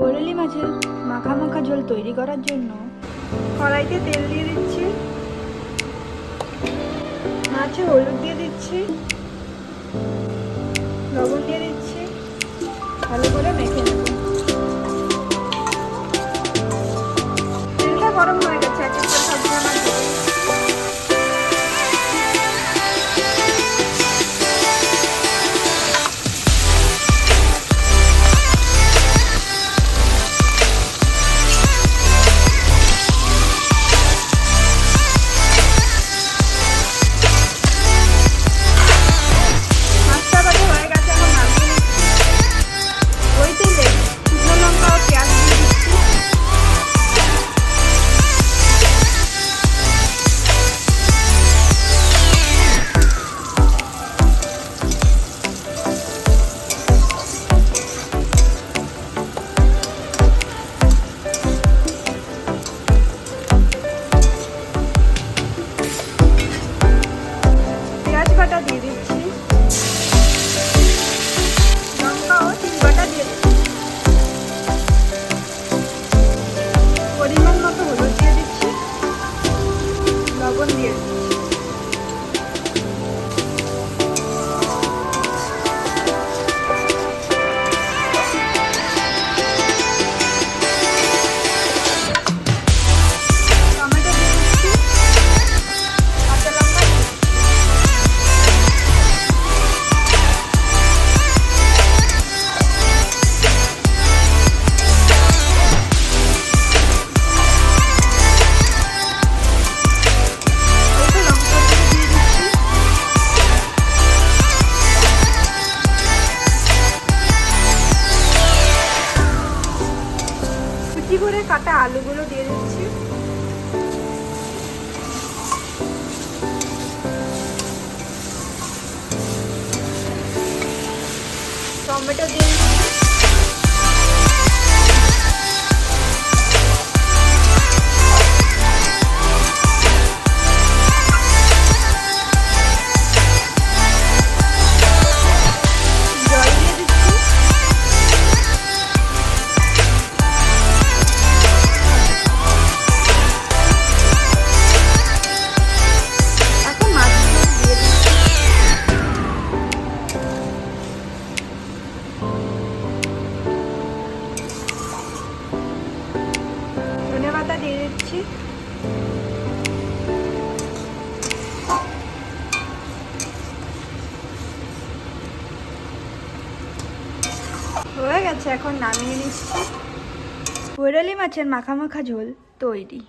বরেলি মাছের মাখা মাখা ঝোল তৈরি করার জন্য। কড়াইতে তেল দিয়ে দিচ্ছি। মাছে হলুদ দিয়ে দিচ্ছি। লবণ দিয়ে দিচ্ছি। ভালো করে মেখে নেব। তেলটা গরম হয়ে গেছে দিয়ে দিচ্ছি। লঙ্কা ও তিল বাটা দিয়ে দিচ্ছি। পরিমাণ মতো হলুদ দিয়ে দিচ্ছি। লবণ দিয়ে দিচ্ছি। কুচি করে কাটা আলুগুলো দিয়ে দিচ্ছি? টমেটো দিয়ে পাতা দিয়ে দিচ্ছি। হয়ে গেছে এখন নামিয়ে নিচ্ছি। বৈরালি মাছের মাখামাখা মাখা ঝোল তৈরি।